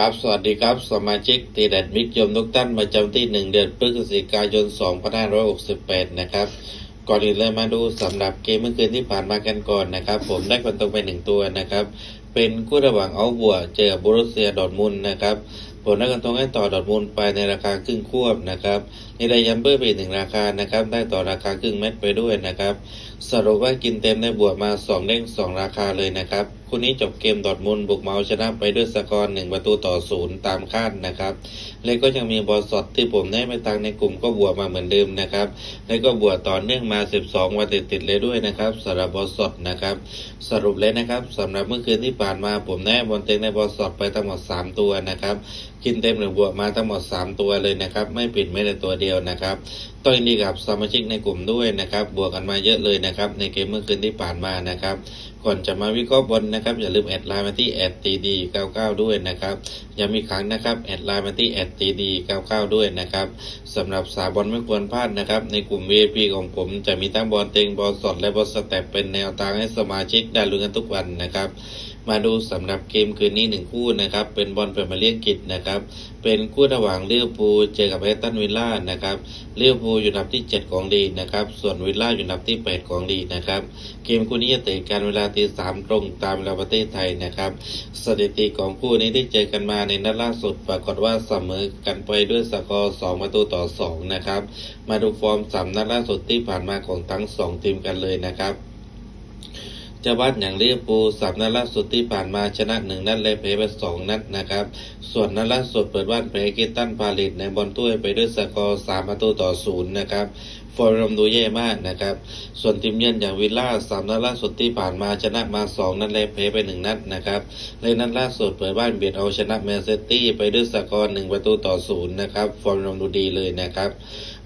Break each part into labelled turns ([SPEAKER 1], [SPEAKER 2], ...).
[SPEAKER 1] ครับ สวัสดีครับ สมาชิกตีแดดมิกยมทุกท่านประจำที่ 1 เดือนพฤศจิกายน 2568 นะครับ ก่อนอื่นเลยมาดูสำหรับเกมเมื่อคืนที่ผ่านมากันก่อนนะครับ ผมได้คนตรงไปหนึ่งตัวนะครับ เป็นคู่ระหว่างเอาบัวเจอบบูรุเซียดอร์ทมุนด์นะครับผลได้กันตรงให้ต่อดอร์ทมุนด์ไปในราคาครึ่งควบนะครับนี่ได้ยัมเบอร์ไปหนึ่งราคานะครับ ได้ต่อราคาครึ่งเม็ดไปด้วยนะครับ สรุปว่ากินเต็มได้บวกมา2เด้ง2 ราคาเลยนะครับคู่นี้จบเกมดอร์ทมุนบุกเมาชนะไปด้วยสกอร์1ประตูต่อศูนย์ตามคาดนะครับ แล้วก็ยังมีบอลสดที่ผมได้ไปตังในกลุ่มก็บวกมาเหมือนเดิมนะครับ แล้วก็บวกต่อเนื่องมา 12 วันติดๆเลยด้วยนะครับสำหรับบอลสดนะครับ สรุปเลยนะครับสำหรับเมื่อคืนที่ผ่านมาผมได้บอลเต็งในบอลสดไปทั้งหมด 3 ตัวนะครับ กินเต็มหนึ่งบวกมาทั้งหมด 3 ตัวเลยนะครับ ไม่ผิดไม่แต่ตัวเดียวนะครับต้องยินดีกับสมาชิกในกลุ่มด้วยนะครับ บวกกันมาเยอะเลยนะครับ ในเกมเมื่อคืนที่ผ่านมานะครับ ก่อนจะมาวิเคราะห์บอลนะครับ อย่าลืมแอดไลน์มาที่แอดตีดี99ด้วยนะครับย้ำอีครั้งนะครับแอดไลน์มาที่แอดตีดี99ด้วยนะครับสำหรับสาบอลไม่ควรพลาดนะครับ ในกลุ่ม VIP ของผมจะมีทั้งบอลเต็งบอลสดและบอลสเต็ปเป็นแนวทางให้สมาชิกได้ลุ้นกันทุกวันนะครับ มาดูสำหรับเกมคืนนี้หนึ่งคู่นะครับ เป็นบอลเปรมาเลียงกิจนะครับ เป็นคู่ระหว่างเลิเวอร์พูเจอกับเอสตันวิลล่านะครับเลิเวอร์พูอยู่อันดับที่ 7 ของลีนะครับ ส่วนวิลล่าอยู่อันดับที่ 8 ของลีนะครับ เกมคู่นี้จะเตะกันเวลาตีสามตรงตามเวลาประเทศไทยนะครับ สถิติของคู่นี้ที่เจอกันมาในนัดล่าสุด ปรากฏว่าเสมอกันไปด้วยสกอร์2ประตูต่อ 2 นะครับ มาดูฟอร์มสามนัดล่าสุดที่ผ่านมาของทั้ง 2 ทีมกันเลยนะครับ จ้าบ้านอย่างลิเวอร์พูลสามนัดล่าสุดที่ผ่านมาชนะหนึ่งนัดและแพ้ไปสองนัดนะครับ ส่วนนัดล่าสุดเปิดบ้านแพ้กิตันพาลิตในบอลถ้วยไปด้วยสกอร์สามประตูต่อศูนย์นะครับฟอร์มดูแย่มากนะครับ ส่วนทีมเยือนอย่างวิลล่าสามนัดล่าสุดที่ผ่านมาชนะมาสองนัดและแพ้ไปหนึ่งนัดนะครับและนัดล่าสุดเปิดบ้านเบียดเอาชนะแมนเชสเตอร์ไปด้วยสกอร์หนึ่งประตูต่อศูนย์นะครับ ฟอร์มดูดีเลยนะครับ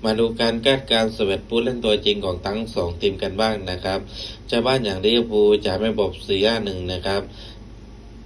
[SPEAKER 1] มาดูการคาดการณ์สเวตผู้เล่นตัวจริงของทั้งสองทีมกันบ้างนะครับเจ้าบ้านอย่างลิเวอร์พูลจะไม่บบเสียหนึ่งนะครับ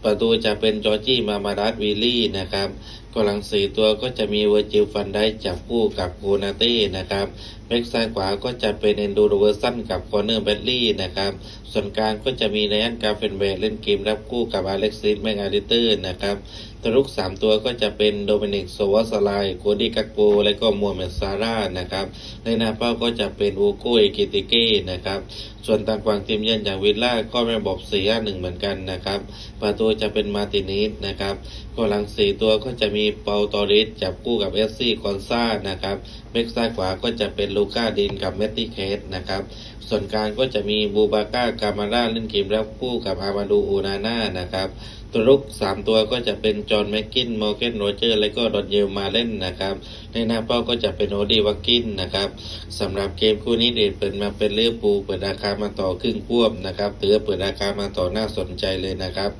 [SPEAKER 1] ประตูจะเป็นจอร์จี้มามาดัสวิลลี่นะครับกำลังสี่ตัวก็จะมีเวอร์จิลฟันได้จับคู่กับโคนาเต้นะครับแบ็กซ้ายขวาก็จะเป็นเอนดูโรเวอร์สันกับคอเนอร์แบดลี่นะครับ ส่วนกลางก็จะมีไนอันกาเฟนแวร์เล่นเกมรับคู่กับอเล็กซิสแมกอาริเตอร์นะครับตัวลุกสามตัวก็จะเป็นโดมินิกโซวาสไลโคดี้กักโปและก็มัวเมดซาร่านะครับในหน้าเป้าก็จะเป็นอูโกเอกิติเก้นะครับส่วนทางฝั่งทีมเยือนอย่างวิลล่าก็ไม่บอกเสียหนึ่งเหมือนกันนะครับประตูจะเป็นมาตินิสนะครับกำลังสี่ตัวก็จะมีเปาตอริสจับคู่กับเอสซี่คอนซานะครับเบกซ้ายขวาก็จะเป็นลููก้าดินกับเมตติเคสนะครับ ส่วนกลางก็จะมีบูบาก้ากามาร่าเล่นเกมรับคู่กับอามาดูอูนาน่านะครับตัวรุกสามตัวก็จะเป็นจอห์นแม็กกินมอร์เกนโรเจอร์และก็ดอนเยลมาเล่นนะครับในหน้าเป้าก็จะเป็นโอดีวักกินนะครับสำหรับเกมคู่นี้เด็ดเปิดมาเป็นเลือปูเปิดราคามาต่อครึ่งควบนะครับถือเปิดราคามาต่อน่าสนใจเลยนะครับ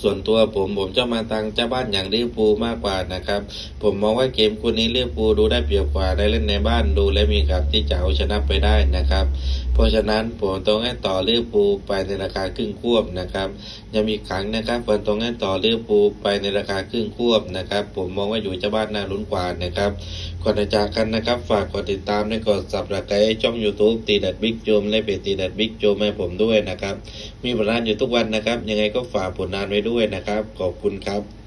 [SPEAKER 1] ส่วนตัวผมผมจะมาทางเจ้าบ้านอย่างลิเวอร์พูลมากกว่านะครับ ผมมองว่าเกมคู่นี้ลิเวอร์พูลดูได้เปรียบกว่าได้เล่นในบ้านดูและมีกับที่จะเอาชนะไปได้นะครับ เพราะฉะนั้นผมต้องให้ต่อลิเวอร์พูลไปในราคาครึ่งควบนะครับยังมีครั้งนะครับผมต้องให้ต่อลิเวอร์พูลไปในราคาครึ่งควบนะครับ ผมมองว่าอยู่เจ้าบ้านน่าลุ้นกว่านะครับก่อนจะจากกันนะครับ ฝากกดติดตามและกดสับสไครต์ช่อง YouTube ตีดัดบิ๊กโจมและเพจตีดัดบิ๊กโจมให้ผมด้วยนะครับ มีผลงานอยู่ทุกวันนะครับ ยังไงก็ฝากผลงานานไว้ด้วยนะครับ ขอบคุณครับ